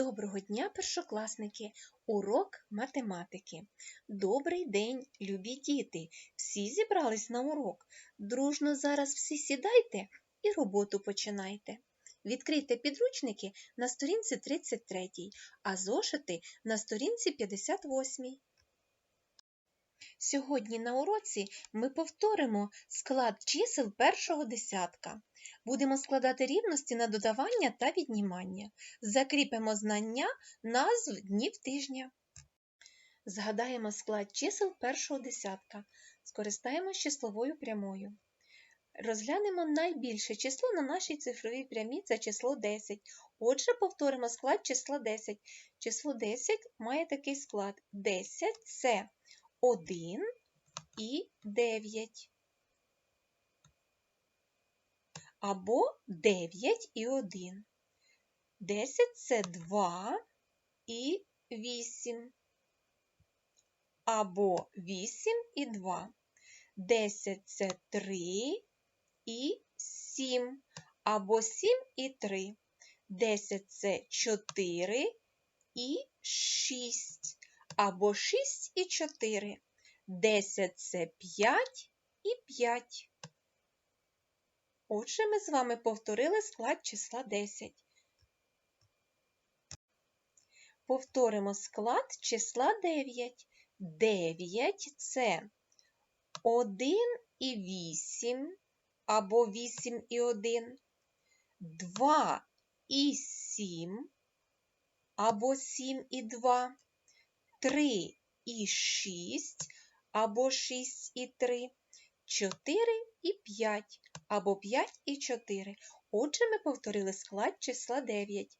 Доброго дня, першокласники! Урок математики. Добрий день, любі діти! Всі зібрались на урок. Дружно зараз всі сідайте і роботу починайте. Відкрийте підручники на сторінці 33, а зошити на сторінці 58. Сьогодні на уроці ми повторимо склад чисел першого десятка. Будемо складати рівності на додавання та віднімання. Закріпимо знання назв днів тижня. Згадаємо склад чисел першого десятка. Скористаємось числовою прямою. Розглянемо найбільше число на нашій цифровій прямій це число 10. Отже, повторимо склад числа 10. Число 10 має такий склад. 10 це 1 і 9. Або 9 і 1. 10 це 2 і 8. Або 8 і 2. 10 це 3 і 7. Або 7 і 3. 10 це 4 і 6. Або 6 і 4. 10 це 5 і 5. Отже, ми з вами повторили склад числа 10. Повторимо склад числа 9. 9 це 1 і 8, або 8 і 1, 2 і 7, або 7 і 2, 3 і 6, або 6 і 3, 4 і 5, або 5 і 4. Отже, ми повторили склад числа 9.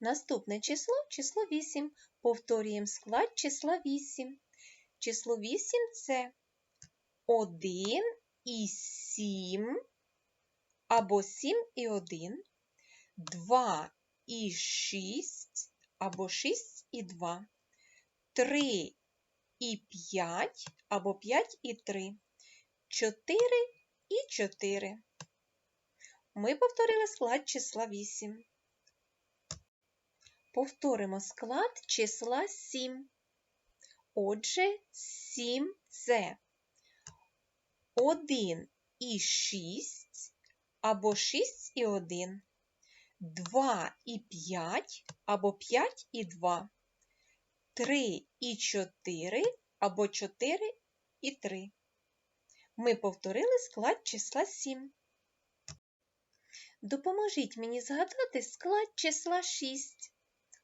Наступне число число 8. Повторюємо склад числа 8. Число 8 це 1 і 7, або 7 і 1, 2 і 6, або 6 і 2, 3 і 5, або 5 і 3, 4 і 4. Ми повторили склад числа 8. Повторимо склад числа 7. Отже, 7 це 1 і 6, або 6 і 1, 2 і 5, або 5 і 2, 3 і 4, або 4 і 3. Ми повторили склад числа 7. Допоможіть мені згадати склад числа 6.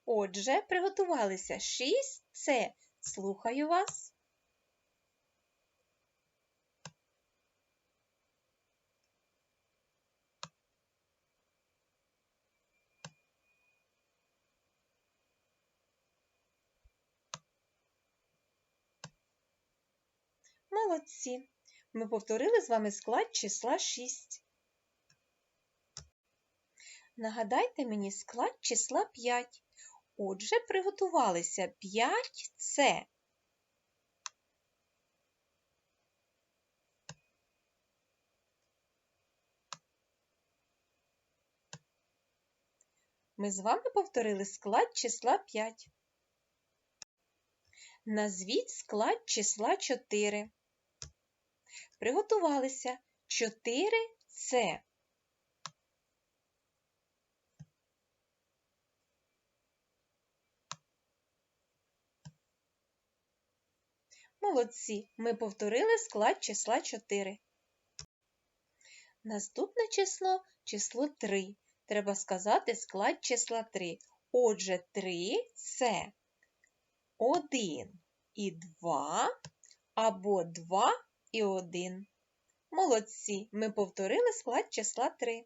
Отже, приготувалися 6 це слухаю вас. Молодці. Ми повторили з вами склад числа 6. Нагадайте мені склад числа 5. Отже, приготувалися 5 це. Ми з вами повторили склад числа 5. Назвіть склад числа 4. Приготувалися 4 це. Молодці, ми повторили склад числа 4. Наступне число число 3. Треба сказати склад числа 3. Отже, 3 це 1 і 2 або 2 і 1. Молодці, ми повторили склад числа 3.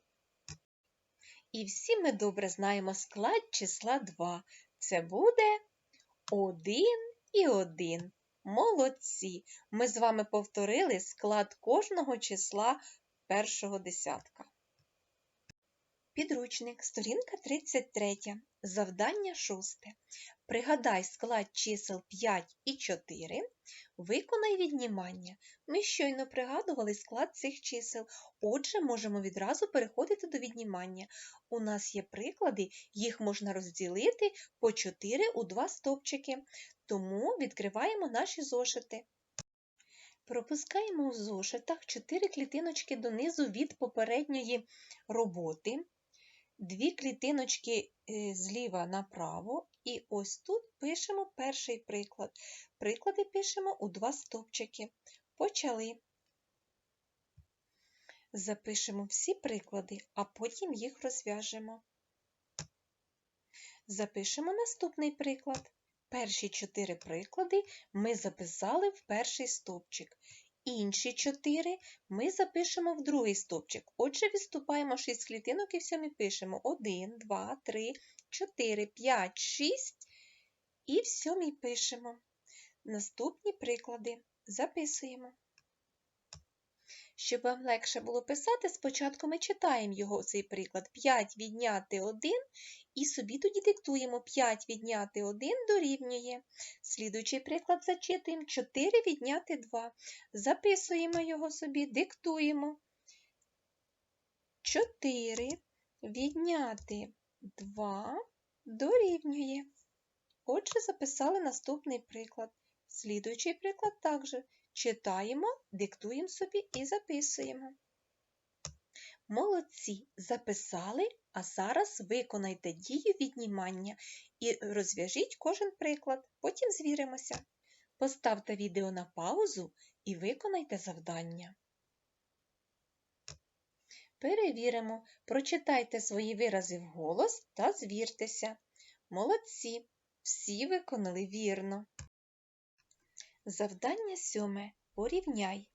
І всі ми добре знаємо склад числа 2. Це буде 1 і 1. Молодці! Ми з вами повторили склад кожного числа першого десятка. Підручник, сторінка 33, завдання 6. Пригадай склад чисел 5 і 4, виконай віднімання. Ми щойно пригадували склад цих чисел, отже, можемо відразу переходити до віднімання. У нас є приклади, їх можна розділити по 4 у два стовпчики, тому відкриваємо наші зошити. Пропускаємо в зошитах 4 клітиночки донизу від попередньої роботи дві клітиночки е, зліва направо, і ось тут пишемо перший приклад. Приклади пишемо у два стовпчики. Почали. Запишемо всі приклади, а потім їх розв'яжемо. Запишемо наступний приклад. Перші чотири приклади ми записали в перший стовпчик. Інші чотири ми запишемо в другий стовпчик. Отже, відступаємо 6 клітинок і в сьомій пишемо 1, 2, 3, 4, 5, 6 і в сьомій пишемо. Наступні приклади записуємо. Щоб вам легше було писати, спочатку ми читаємо його цей приклад. 5 відняти 1 і собі тоді диктуємо 5 відняти 1 дорівнює. Слідуючий приклад зачитуємо 4 відняти 2. Записуємо його собі, диктуємо. 4 відняти 2 дорівнює. Отже, записали наступний приклад. Слідуючий приклад також читаємо, диктуємо собі і записуємо. Молодці записали, а зараз виконайте дію віднімання і розв'яжіть кожен приклад, потім звіримося. Поставте відео на паузу і виконайте завдання. Перевіримо, прочитайте свої вирази вголос та звіртеся. Молодці! Всі виконали вірно. Завдання сьоме. Порівняй.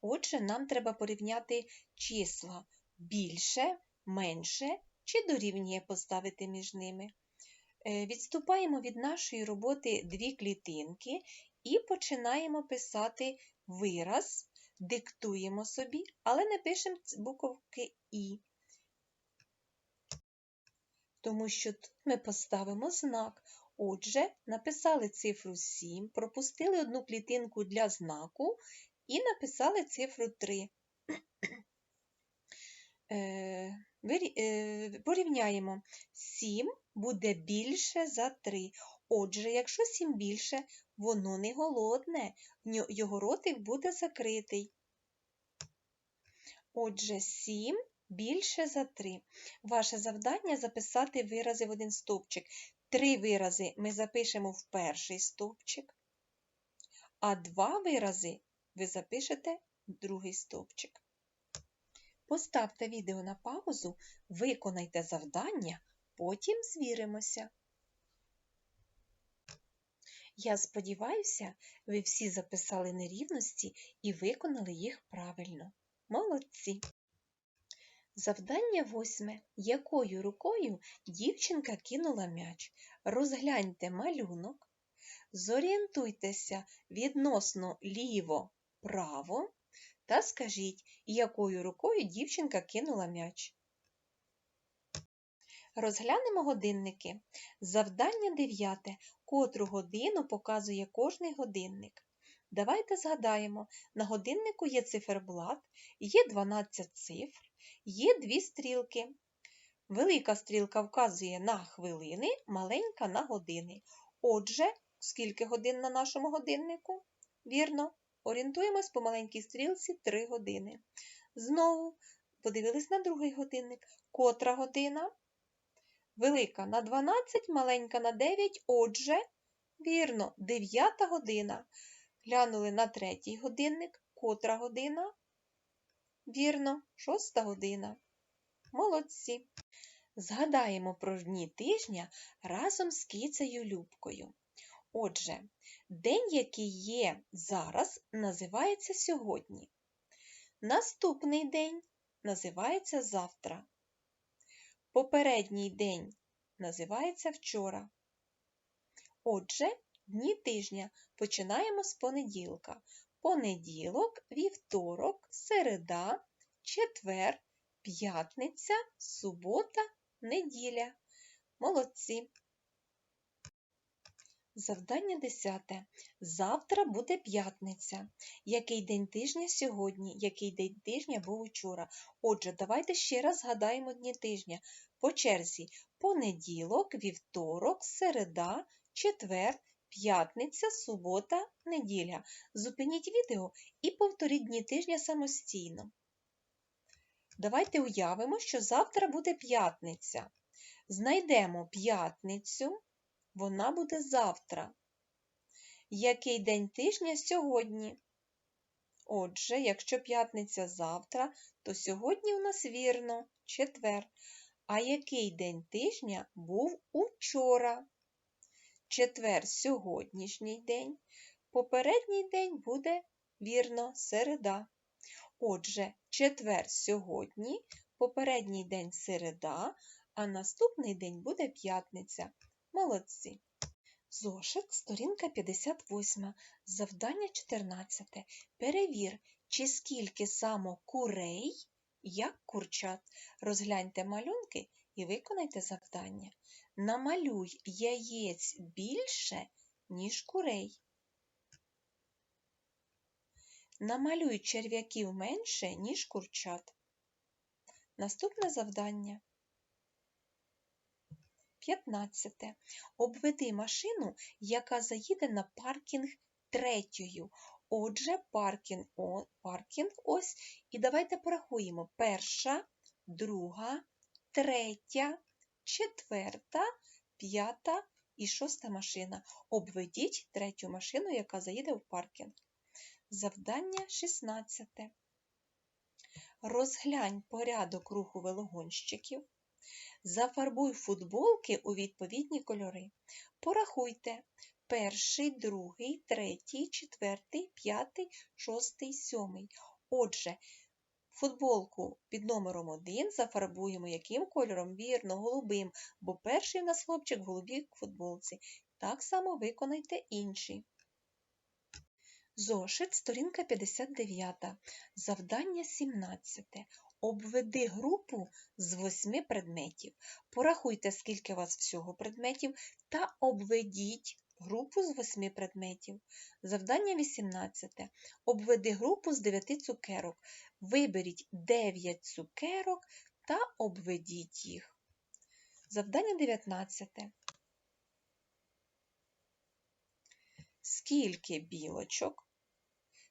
Отже, нам треба порівняти числа більше, менше чи дорівнює поставити між ними. Е, відступаємо від нашої роботи дві клітинки і починаємо писати вираз, диктуємо собі, але не пишемо буковки І. Тому що тут ми поставимо знак. Отже, написали цифру 7, пропустили одну клітинку для знаку і написали цифру 3. Е, е, порівняємо 7 буде більше за 3. Отже, якщо 7 більше, воно не голодне, його ротик буде закритий. Отже, 7 більше за 3. Ваше завдання записати вирази в один стовпчик. Три вирази ми запишемо в перший стовпчик, а два вирази ви запишете в другий стовпчик. Поставте відео на паузу, виконайте завдання, потім звіримося. Я сподіваюся, ви всі записали нерівності і виконали їх правильно. Молодці! Завдання восьме. Якою рукою дівчинка кинула м'яч? Розгляньте малюнок, зорієнтуйтеся відносно ліво-право та скажіть, якою рукою дівчинка кинула м'яч. Розглянемо годинники. Завдання дев'яте. Котру годину показує кожний годинник. Давайте згадаємо, на годиннику є циферблат, є 12 цифр, є дві стрілки. Велика стрілка вказує на хвилини, маленька на години. Отже, скільки годин на нашому годиннику? Вірно, орієнтуємось по маленькій стрілці 3 години. Знову подивились на другий годинник. Котра година? Велика на 12, маленька на 9. Отже, вірно, 9 година. Глянули на третій годинник. Котра година? Вірно, шоста година. Молодці. Згадаємо про дні тижня разом з кицею Любкою. Отже, день, який є зараз, називається сьогодні. Наступний день називається завтра. Попередній день називається вчора. Отже, дні тижня починаємо з понеділка. Понеділок, вівторок, середа, четвер, п'ятниця, субота, неділя. Молодці. Завдання 10. Завтра буде п'ятниця. Який день тижня сьогодні? Який день тижня був учора? Отже, давайте ще раз згадаємо дні тижня. По черзі понеділок, вівторок, середа, четвер, п'ятниця, субота, неділя. Зупиніть відео і повторіть дні тижня самостійно. Давайте уявимо, що завтра буде п'ятниця. Знайдемо п'ятницю, вона буде завтра. Який день тижня сьогодні? Отже, якщо п'ятниця завтра, то сьогодні у нас вірно четвер. А який день тижня був учора? Четвер сьогоднішній день. Попередній день буде вірно середа. Отже, четвер сьогодні, попередній день середа, а наступний день буде п'ятниця. Молодці. Зошит, сторінка 58, завдання 14. Перевір, чи скільки само курей, як курчат. Розгляньте малюнки і виконайте завдання. Намалюй яєць більше, ніж курей. Намалюй черв'яків менше, ніж курчат. Наступне завдання. 15. Обведи машину, яка заїде на паркінг третьою. Отже, паркінг, о, паркінг ось. І давайте порахуємо. Перша, друга, третя, четверта, п'ята і шоста машина. Обведіть третю машину, яка заїде в паркінг. Завдання 16. Розглянь порядок руху велогонщиків. Зафарбуй футболки у відповідні кольори. Порахуйте перший, другий, третій, четвертий, п'ятий, шостий, сьомий. Отже, футболку під номером 1 зафарбуємо яким кольором? Вірно, голубим, бо перший у нас хлопчик в голубій футболці. Так само виконайте інший. Зошит, сторінка 59. Завдання 17. Обведи групу з восьми предметів. Порахуйте, скільки у вас всього предметів, та обведіть групу з восьми предметів. Завдання 18. Обведи групу з 9 цукерок. Виберіть 9 цукерок та обведіть їх. Завдання 19. Скільки білочок?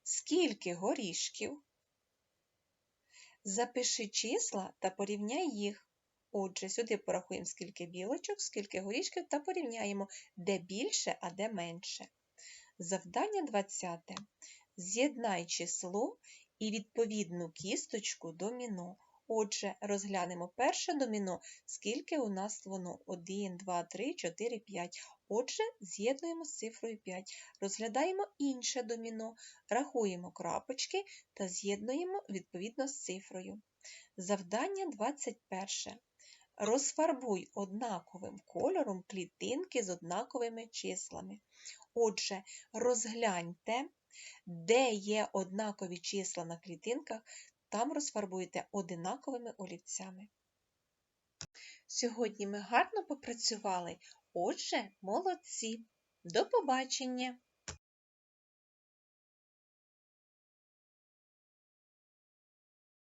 Скільки горішків? Запиши числа та порівняй їх. Отже, сюди порахуємо, скільки білочок, скільки горішків та порівняємо, де більше, а де менше. Завдання 20. З'єднай число і відповідну кісточку доміно. Отже, розглянемо перше доміно, скільки у нас воно 1, 2, 3, 4, 5. Отже, з'єднуємо з цифрою 5. Розглядаємо інше доміно, рахуємо крапочки та з'єднуємо відповідно з цифрою. Завдання 21. Розфарбуй однаковим кольором клітинки з однаковими числами. Отже, розгляньте, де є однакові числа на клітинках, там розфарбуйте одинаковими олівцями. Сьогодні ми гарно попрацювали, отже, молодці. До побачення!